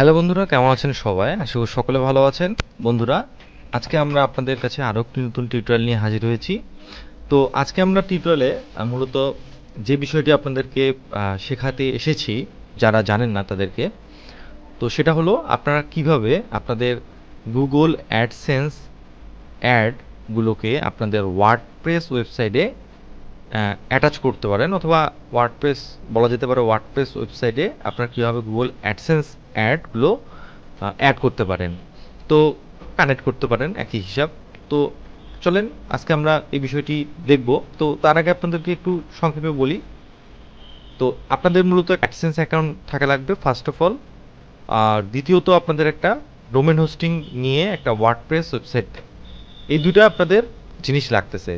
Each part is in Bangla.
হ্যালো বন্ধুরা, কেমন আছেন সবাই? আশা করি সকলে ভালো আছেন। বন্ধুরা, আজকে আমরা আপনাদের কাছে আরও একটি নতুন টিউটোরিয়াল নিয়ে হাজির হয়েছি। তো আজকে আমরা টিউটোরিয়ালে মূলত যে বিষয়টি আপনাদেরকে শেখাতে এসেছি, যারা জানেন না তাদেরকে, তো সেটা হলো আপনারা কীভাবে আপনাদের গুগল অ্যাডসেন্স অ্যাডগুলোকে আপনাদের ওয়ার্ডপ্রেস ওয়েবসাইটে অ্যাটাচ করতে পারেন অথবা ওয়ার্ডপ্রেস বলা যেতে পারে ওয়ার্ডপ্রেস ওয়েবসাইটে আপনারা কীভাবে গুগল অ্যাডসেন্স অ্যাডগুলো অ্যাড করতে পারেন। তো কানেক্ট করতে পারেন, একই হিসাব। তো চলেন, আজকে আমরা এই বিষয়টি দেখব। তো তার আগে আপনাদেরকে একটু সংক্ষেপে বলি। তো আপনাদের মূলত অ্যাডসেন্স অ্যাকাউন্ট থাকা লাগবে ফার্স্ট অফ অল আর দ্বিতীয়ত আপনাদের একটা ডোমেন হোস্টিং নিয়ে একটা ওয়ার্ডপ্রেস ওয়েবসাইট এই দুটো আপনাদের জিনিস লাগতেছে।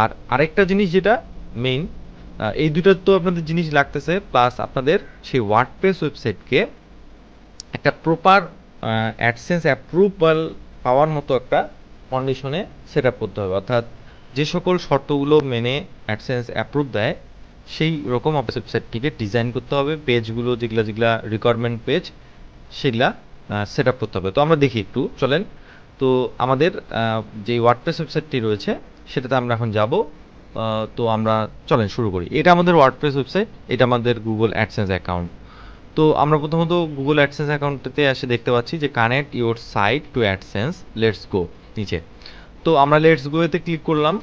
আর আরেকটা জিনিস যেটা মেইন এই দুটো তো আপনাদের জিনিস লাগতেছে প্লাস আপনাদের সেই ওয়ার্ডপ্রেস ওয়েবসাইটকে একটা প্রপার অ্যাডসেন্স অ্যাপ্রুভাল পাওয়ার মতো একটা কন্ডিশনে সেট আপ করতে হবে। অর্থাৎ যে সকল শর্তগুলো মেনে অ্যাডসেন্স অ্যাপ্রুভ দেয়, সেই রকম ওয়েবসাইটটিকে ডিজাইন করতে হবে পেজগুলো যেগুলা যেগুলা রিকোয়ারমেন্ট পেজ সেগুলা সেট আপ করতে হবে। তো আমরা দেখি একটু, চলেন। তো আমাদের যে ওয়ার্ডপ্রেস ওয়েবসাইটটি রয়েছে সেটাতে আমরা এখন যাব। তো আমরা চলেন শুরু করি। এটা আমাদের ওয়ার্ডপ্রেস ওয়েবসাইট এটা আমাদের গুগল অ্যাডসেন্স অ্যাকাউন্ট তো আমরা প্রথমত গুগল অ্যাডসেন্স অ্যাকাউন্টে এসে দেখতে পাচ্ছি যে connect your site to AdSense let's go নিচে। তো আমরা লেটস গোতে ক্লিক করলাম।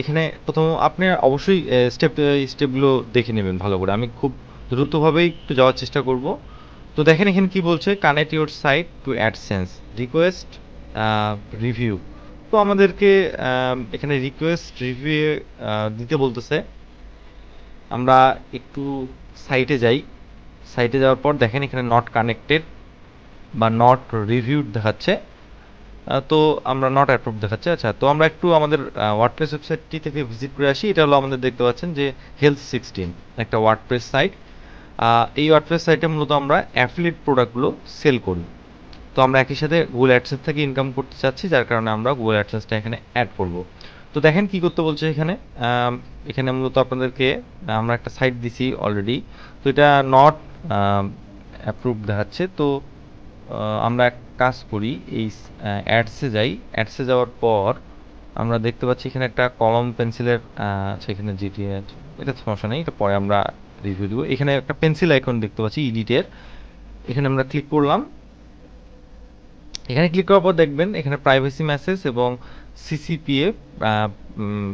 এখানে প্রথম আপনি অবশ্যই স্টেপ স্টেপগুলো দেখে নেবেন ভালো করে। আমি খুব দ্রুতভাবেই একটু যাওয়ার চেষ্টা করব। তো দেখেন এখানে কি বলছে connect your site to AdSense request review তো আমাদেরকে এখানে রিকোয়েস্ট রিভিউ দিতে বলতেছে। আমরা একটু সাইটে যাই। সাইটে যাওয়ার পর দেখেন এখানে নট কানেক্টেড বা নট রিভিউড দেখাচ্ছে। তো আমরা নট অ্যাপ্রুভ দেখাচ্ছে। আচ্ছা তো আমরা একটু আমাদের ওয়ার্ডপ্রেস ওয়েবসাইটটি থেকে ভিজিট করে আসি। এটা হলো আমাদের দেখতে পাচ্ছেন যে হেলথ সিক্সটিন একটা ওয়ার্ডপ্রেস সাইট এই ওয়ার্ডপ্রেস সাইটে মূলত আমরা অ্যাফিলিয়েট প্রোডাক্টগুলো সেল করি। তো আমরা একই সাথে গুগল অ্যাডসেন্স থেকে ইনকাম করতে চাচ্ছি, যার কারণে আমরা গুগল অ্যাডসেন্সটা এখানে অ্যাড করব। তো দেখেন কি করতে বলছে এখানে। এখানে মূলত আপনাদেরকে, আমরা একটা সাইট দিছি অলরেডি তো এটা নট অ্যাপ্রুভ দেখাচ্ছে। তো আমরা এক কাজ করি, এই অ্যাডসে যাই। অ্যাডসে যাওয়ার পর আমরা দেখতে পাচ্ছি এখানে একটা কলম পেন্সিলের সেখানে যেটি এটা সমস্যা নেই, এটা পরে আমরা রিভিউ দেবো। এখানে একটা পেন্সিল আইকন দেখতে পাচ্ছি ইডিটের এখানে আমরা ক্লিক করলাম। এখানে ক্লিক করার পর দেখবেন এখানে প্রাইভেসি মেসেজ এবং সিসিপিএ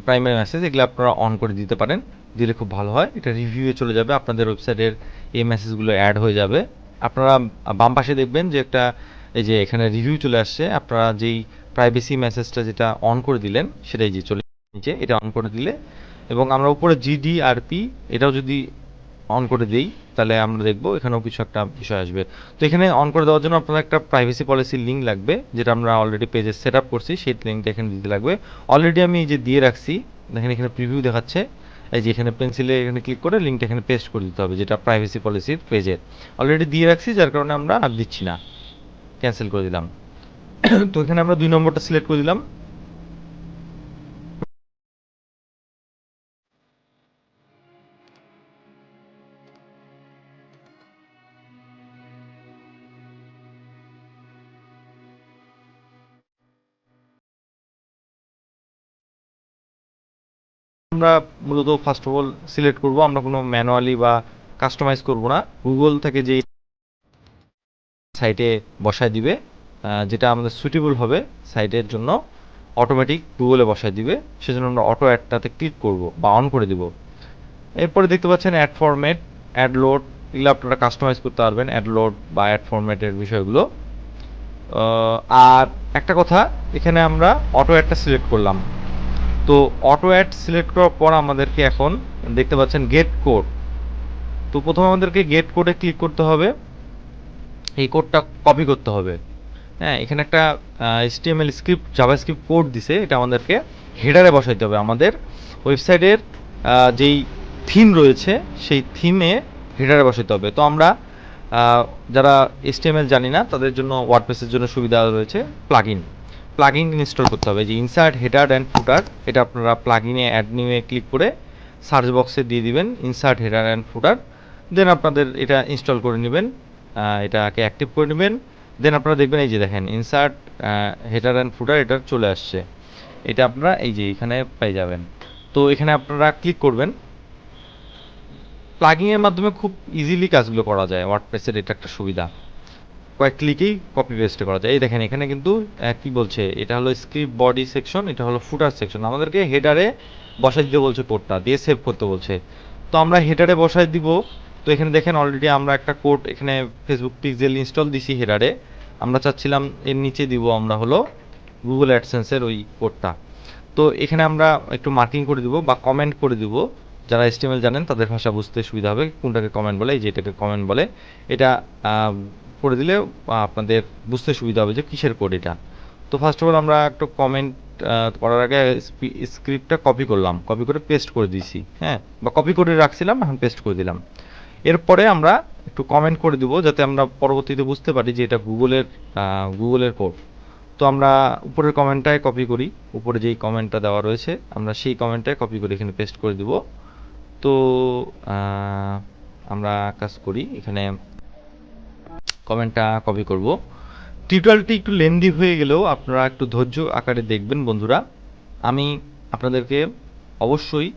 প্রাইমারি মেসেজ এগুলো আপনারা অন করে দিতে পারেন। দিলে খুব ভালো হয়। এটা রিভিউয়ে চলে যাবে। আপনাদের ওয়েবসাইটের এই মেসেজগুলো অ্যাড হয়ে যাবে। আপনারা বাম পাশে দেখবেন যে একটা, এই যে এখানে রিভিউ চলে আসছে। আপনারা যেই প্রাইভেসি মেসেজটা যেটা অন করে দিলেন, সেটাই যে চলে নিচে এটা অন করে দিলে। এবং আমরা উপরে জিডিআরপি এটাও যদি অন করে দিই, তাহলে আমরা দেখব এখানেও কিছু একটা বিষয় আসবে। তো এখানে অন করে দেওয়ার জন্য আপনার একটা প্রাইভেসি পলিসির লিঙ্ক লাগবে, যেটা আমরা অলরেডি পেজে সেট আপ করছি, সেই লিঙ্কটা এখানে দিতে লাগবে। অলরেডি আমি যে দিয়ে রাখছি, দেখেন এখানে প্রিভিউ দেখাচ্ছে, এই যে এখানে পেন্সিলে এখানে ক্লিক করে লিঙ্কটা এখানে পেস্ট করে দিতে হবে, যেটা প্রাইভেসি পলিসির পেজের অলরেডি দিয়ে রাখছি, যার কারণে আমরা আর দিচ্ছি না। ক্যান্সেল করে দিলাম। তো এখানে আমরা দুই নম্বরটা সিলেক্ট করে দিলাম। আমরা মূলত ফার্স্ট অফ অল সিলেক্ট করব, আমরা কোনো ম্যানুয়ালি বা কাস্টমাইজ করব না। গুগল থেকে যেই সাইটে বসায় দিবে যেটা আমাদের সুইটেবল হবে সাইটের জন্য অটোমেটিক গুগলে বসায় দিবে। সেজন্য আমরা অটো অ্যাডটাতে ক্লিক করব বা অন করে দিব। এরপরে দেখতে পাচ্ছেন অ্যাড ফরম্যাট অ্যাড লোড এগুলো আপনারা কাস্টমাইজ করতে পারবেন অ্যাড লোড বা অ্যাড ফরম্যাটের বিষয়গুলো। আর একটা কথা, এখানে আমরা অটো অ্যাডটা সিলেক্ট করলাম। তো অটো অ্যাড সিলেক্ট করার পর আমাদেরকে এখন দেখতে পাচ্ছেন গেট কোড তো প্রথমে আমাদেরকে গেট কোডে ক্লিক করতে হবে। এই কোডটা কপি করতে হবে। হ্যাঁ এখানে একটা HTML script Java JavaScript code দিছে। এটা আমাদেরকে হেডারে বসাইতে হবে। আমাদের ওয়েবসাইটের যেই থিম রয়েছে, সেই থিমে হেডারে বসাইতে হবে। তো আমরা যারা এইচটিএমএল জানি না, তাদের জন্য ওয়ার্ডপ্রেসের জন্য সুবিধা রয়েছে প্লাগইন প্লাগইন ইনস্টল করতে হবে। যে ইনসার্ট হেডার অ্যান্ড ফুটার এটা আপনারা প্লাগইনে অ্যাড নিয়ে ক্লিক করে সার্চ বক্সে দিয়ে দিবেন insert header and footer then আপনাদের এটা ইনস্টল করে নেবেন এটাকে অ্যাক্টিভ করে নেবেন। দেন আপনারা দেখবেন এই যে দেখেন ইনসার্ট হেডার অ্যান্ড ফুটার এটা চলে আসছে। এটা আপনারা এই যে এখানে পেয়ে যাবেন। তো এখানে আপনারা ক্লিক করবেন। প্লাগিংয়ের মাধ্যমে খুব ইজিলি কাজগুলো করা যায়। ওয়ার্ডপ্রেসের এটা একটা সুবিধা। কয়েক ক্লিকেই কপি পেস্ট করা যায়। এই দেখেন, এখানে কিন্তু কি বলছে? এটা হলো স্ক্রিপ্ট বডি সেকশন এটা হলো ফুটার সেকশন আমাদেরকে হেডারে বসাই দিতে বলছে কোডটা দিয়ে সেভ করতে বলছে। তো আমরা হেডারে বসাই দিব। তো এখানে দেখেন অলরেডি আমরা একটা কোড এখানে ফেসবুক পিক্সেল ইনস্টল দিছি হেডারে আমরা চাচ্ছিলাম এর নিচে দিব আমরা হলো গুগল অ্যাডসেন্সের ওই কোডটা তো এখানে আমরা একটু মার্কিং করে দিব বা কমেন্ট করে দিব। যারা এস্টিমেল জানেন, তাদের ভাষা বুঝতে সুবিধা হবে। কোনটাকে কমেন্ট বলে, এই যে এটাকে কমেন্ট বলে। এটা করে দিলে আপনাদের বুঝতে সুবিধা হবে যে কিসের কোড এটা। তো ফার্স্ট অফ অল আমরা একটু কমেন্ট করার আগে স্ক্রিপ্টটা কপি করলাম। কপি করে পেস্ট করে দিয়েছি হ্যাঁ? বা কপি করে রাখছিলাম, এখন পেস্ট করে দিলাম। এরপরে আমরা একটু কমেন্ট করে দিব, যাতে আমরা পরবর্তীতে বুঝতে পারি যে এটা গুগলের গুগলের কোড তো আমরা উপরের কমেন্টটায় কপি করি। উপরে যেই কমেন্টটা দেওয়া রয়েছে, আমরা সেই কমেন্টটায় কপি করে এখানে পেস্ট করে দিব। তো আমরা কাজ করি, এখানে কমেন্টটা কপি করব। টিউটোরিয়ালটি একটু লেন্দি হয়ে গেলেও আপনারা একটু ধৈর্য আকারে দেখবেন বন্ধুরা। আমি আপনাদেরকে অবশ্যই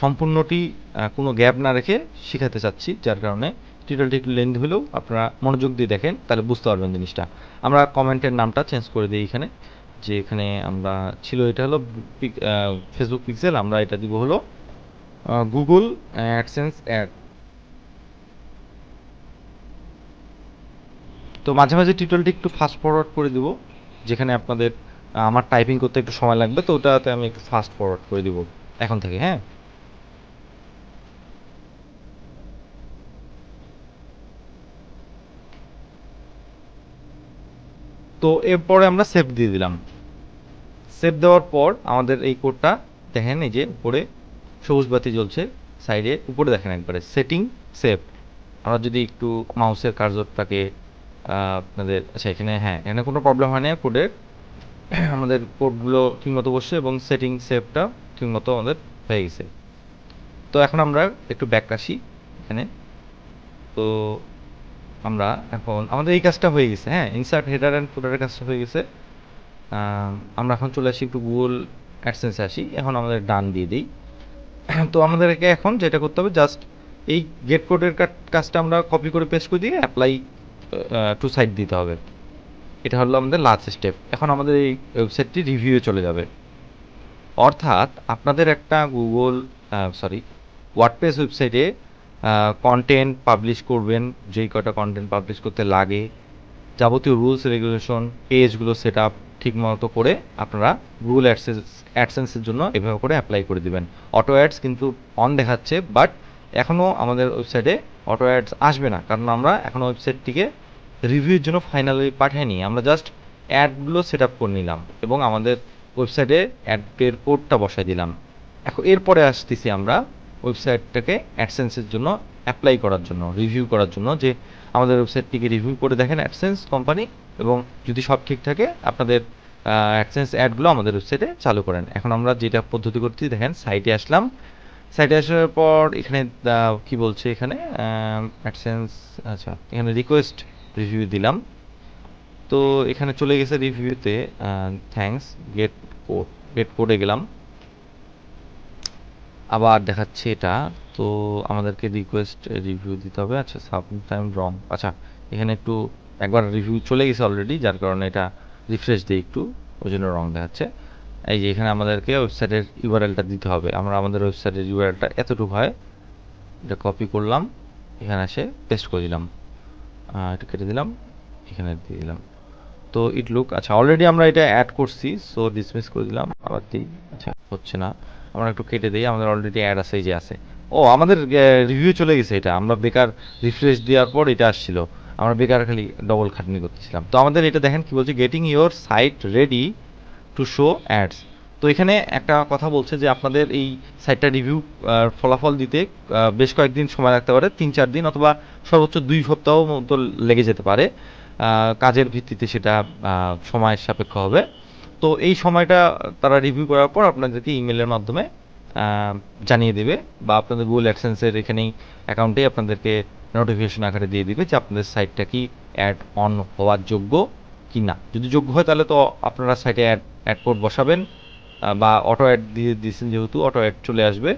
সম্পূর্ণটি কোনো গ্যাপ না রেখে শেখাতে চাচ্ছি, যার কারণে টিউটোরিয়ালটি একটু লেন্দি হলেও আপনারা মনোযোগ দিয়ে দেখেন, তাহলে বুঝতে পারবেন জিনিসটা। আমরা কমেন্টের নামটা চেঞ্জ করে দিই এখানে, যে এখানে আমরা ছিল এটা হলো ফেসবুক পিক্সেল আমরা এটা দিব হলো গুগল অ্যাডসেন্স অ্যাড তো মাঝে মাঝে টিউটোরিয়ালটি একটু ফাস্ট ফরওয়ার্ড করে দিব, যেখানে আপনাদের আমার টাইপিং করতে একটু সময় লাগবে, তো ওটাতে আমি একটু ফাস্ট ফরওয়ার্ড করে দিব, এখন থেকে হ্যাঁ? তো এরপরে আমরা সেভ দিয়ে দিলাম। সেভ দেওয়ার পর আমাদের এই কোডটা দেখেন, এই যে উপরে সবুজ বাতি জ্বলছে সাইডে উপরে দেখেন একবারে সেটিং সেভ আমরা যদি একটু মাউসের কার্যটাকে আপনাদের আচ্ছা এখানে হ্যাঁ এখানে কোনো প্রবলেম হয় না কোডের আমাদের কোডগুলো ঠিকমতো বসছে এবং সেটিং সেভটা ঠিকমতো আমাদের হয়ে গেছে। তো এখন আমরা একটু ব্যাক আসি এখানে। তো আমরা এখন, আমাদের এই কাজটা হয়ে গেছে হ্যাঁ ইনসার্ট হেডার অ্যান্ড ফুটারের কাজটা হয়ে গেছে। আমরা এখন চলে আসি একটু গুগল অ্যাডসেন্সে আসি, এখন আমাদের ডান দিয়ে দিই। তো আমাদেরকে এখন যেটা করতে হবে জাস্ট এই গেট কোডের কাজটা আমরা কপি করে পেস্ট করে দিয়ে অ্যাপ্লাই টু সাইড দিতে হবে। এটা হলো আমাদের লাস্ট স্টেপ এখন আমাদের এই ওয়েবসাইটটি রিভিউয়ে চলে যাবে। অর্থাৎ আপনাদের একটা গুগল সরি ওয়ার্ডপ্রেস ওয়েবসাইটে কন্টেন্ট পাবলিশ করবেন। যেই কটা কন্টেন্ট পাবলিশ করতে লাগে, যাবতীয় রুলস রেগুলেশন পেজগুলো সেট আপ ঠিক মতো করে আপনারা গুগল অ্যাডসেন্স অ্যাডসেন্সের জন্য এভাবে করে অ্যাপ্লাই করে দিবেন। অটো অ্যাডস কিন্তু অন দেখাচ্ছে বাট এখনও আমাদের ওয়েবসাইটে অটো অ্যাডস আসবে না। কারণ আমরা এখনও ওয়েবসাইটটিকে রিভিউর জন্য ফাইনালি পাঠাইনি আমরা জাস্ট অ্যাডগুলো সেট আপ করে নিলাম এবং আমাদের ওয়েবসাইটে অ্যাডের কোডটা বসাই দিলাম। এখন এরপরে আসতেছি আমরা ওয়েবসাইটটাকে অ্যাডসেন্সের জন্য অ্যাপ্লাই করার জন্য রিভিউ করার জন্য যে আমাদের ওয়েবসাইটটিকে রিভিউ করে দেখেন অ্যাডসেন্স কোম্পানি এবং যদি সব ঠিক থাকে, আপনাদের অ্যাডসেন্স অ্যাডগুলো আমাদের ওয়েবসাইটে চালু করেন। এখন আমরা যেটা পদ্ধতি করছি, দেখেন সাইটে আসলাম। সাইটে আসার পর এখানে কি বলছে এখানে? অ্যাডসেন্স আচ্ছা এখানে রিকোয়েস্ট রিভিউ দিলাম। তো এখানে চলে গেছে রিভিউতে থ্যাঙ্কস গেট কোড গেট কোডে গেলাম। আবার দেখাচ্ছে এটা। তো আমাদেরকে রিকোয়েস্ট রিভিউ দিতে হবে। আচ্ছা সাবমিট টাইম রং আচ্ছা এখানে একটু একবার রিভিউ চলে গেছে অলরেডি যার কারণে এটা রিফ্রেশ দিই একটু। ওই জন্য রং দেখাচ্ছে। এই যে এখানে আমাদেরকে ওয়েবসাইটের ইউআরএলটা দিতে হবে। আমরা আমাদের ওয়েবসাইটের ইউআরএলটা এতটুকু হয়, এটা কপি করলাম, এখানে এসে পেস্ট করে দিলাম। এটা কেটে দিলাম, এখানে দিয়ে দিলাম। তো ইট লুক আচ্ছা অলরেডি আমরা এটা অ্যাড করছি সো ডিসমিস করে দিলাম, আবার দিই। আচ্ছা হচ্ছে না। আমরা একটু কেটে দিই, আমাদের অলরেডি অ্যাড আছে যে আছে। ও, আমাদের রিভিউ চলে গেছে এটা। আমরা বেকার রিফ্রেশ দেওয়ার পর এটা আসছিল। আমরা বেকার খালি ডবল খাটনি করতেছিলাম। তো আমাদের এটা দেখেন কি বলছে getting your site ready to show ads তো এখানে একটা কথা বলছে যে আপনাদের এই সাইটটা রিভিউ ফলাফল দিতে বেশ কয়েকদিন সময় লাগতে পারে, তিন চার দিন অথবা সর্বোচ্চ দুই সপ্তাহ মতো লেগে যেতে পারে। কাজের ভিত্তিতে সেটা সময়ের সাপেক্ষ হবে। তো এই সময়টা তারা রিভিউ করার পর আপনাদেরকে ইমেলের মাধ্যমে জানিয়ে দেবে বা আপনাদের গুগল অ্যাডসেন্সের এখানেই অ্যাকাউন্টেই আপনাদেরকে নোটিফিকেশন আকারে দিয়ে দিবে যে আপনাদের সাইটটা কি অ্যাড অন হওয়ার যোগ্য কি না যদি যোগ্য হয় তাহলে তো আপনারা সাইটে অ্যাড অ্যাড কোড বসাবেন। বা অটো অ্যাড দিয়ে দিয়েছেন যেহেতু অটো অ্যাড চলে আসবে।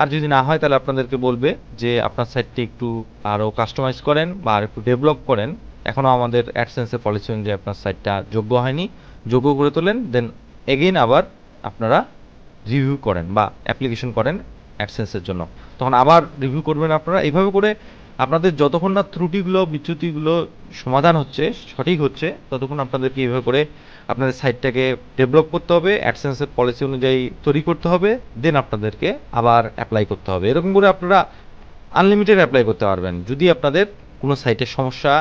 আর যদি না হয়, তাহলে আপনাদেরকে বলবে যে আপনার সাইটটি একটু আরও কাস্টমাইজ করেন বা আর একটু ডেভেলপ করেন। এখনও আমাদের অ্যাডসেন্সের পলিসি অনুযায়ী আপনার সাইটটা যোগ্য হয়নি। যোগ্য করে তোলেন দেন এগেইন আবার আপনারা রিভিউ করেন বা অ্যাপ্লিকেশন করেন অ্যাডসেন্সের জন্য। তখন আবার রিভিউ করবেন আপনারা। এইভাবে করে আপনাদের যতক্ষণ না ত্রুটিগুলো, বিচ্যুতিগুলো সমাধান হচ্ছে, সঠিক হচ্ছে, ততক্ষণ আপনাদেরকে এইভাবে করে আপনাদের সাইটটাকে ডেভেলপ করতে হবে, অ্যাডসেন্সের পলিসি অনুযায়ী তৈরি করতে হবে, দেন আপনাদেরকে আবার অ্যাপ্লাই করতে হবে। এরকম করে আপনারা আনলিমিটেড অ্যাপ্লাই করতে পারবেন। যদি আপনাদের কোনো সাইটের সমস্যা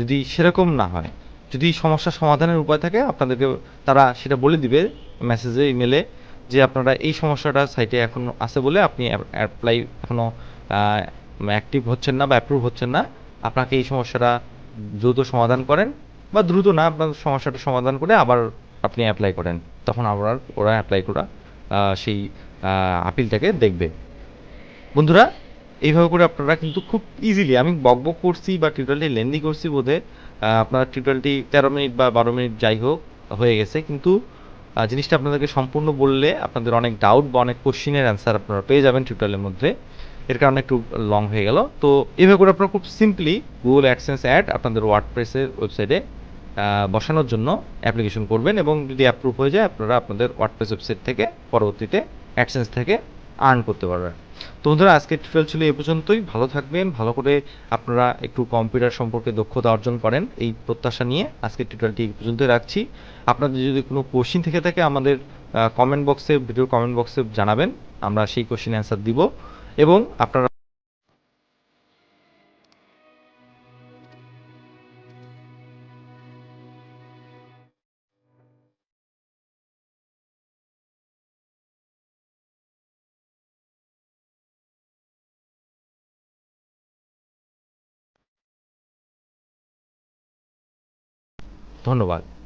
যদি সেরকম না হয়, যদি সমস্যা সমাধানের উপায় থাকে, আপনাদেরকে তারা সেটা বলে দিবে মেসেজে ইমেলে যে আপনারা এই সমস্যাটা সাইটে এখন আছে বলে আপনি অ্যাপ্লাই এখনও অ্যাক্টিভ হচ্ছেন না বা অ্যাপ্রুভ হচ্ছেন না, আপনাকে এই সমস্যাটা দ্রুত সমাধান করেন বা দ্রুত না আপনার সমস্যাটা সমাধান করে আবার আপনি অ্যাপ্লাই করেন। তখন আবার ওরা অ্যাপ্লাই করা সেই আপিলটাকে দেখবে। বন্ধুরা, এইভাবে করে আপনারা কিন্তু খুব ইজিলি আমি বক বক করছি বা টিউটোরিয়ালটি লেন্দি করছি বোধে আপনার টিউটোরিয়ালটি তেরো মিনিট বা বারো মিনিট যাই হোক, হয়ে গেছে। কিন্তু জিনিসটা আপনাদেরকে সম্পূর্ণ বললে আপনাদের অনেক ডাউট বা অনেক কোশ্চিনের অ্যান্সার আপনারা পেয়ে যাবেন টিউটোরিয়ালের মধ্যে। এর কারণে একটু লং হয়ে গেল। তো এভাবে করে আপনারা খুব সিম্পলি গুগল অ্যাডসেন্স অ্যাড আপনাদের ওয়ার্ডপ্রেসের ওয়েবসাইটে বসানোর জন্য অ্যাপ্লিকেশন করবেন এবং যদি অ্যাপ্রুভ হয়ে যায়, আপনারা আপনাদের ওয়ার্ডপ্রেস ওয়েবসাইট থেকে পরবর্তীতে অ্যাডসেন্স থেকে আর্ন করতে পারবেন। তো বন্ধুরা, আজকের টিউটোরিয়াল ছিল এই পর্যন্তই। ভালো থাকবেন, ভালো করে আপনারা একটু কম্পিউটার সম্পর্কে দক্ষতা অর্জন করেন, এই প্রত্যাশা নিয়ে আজকের টিউটোরিয়ালটি এই পর্যন্তই রাখছি। আপনাদের যদি কোনো কোশ্চিন থেকে থাকে, আমাদের কমেন্ট বক্সে ভিডিওর কমেন্ট বক্সে জানাবেন, আমরা সেই কোশ্চিন অ্যান্সার দিব। এবং আপনারা ধন্যবাদ।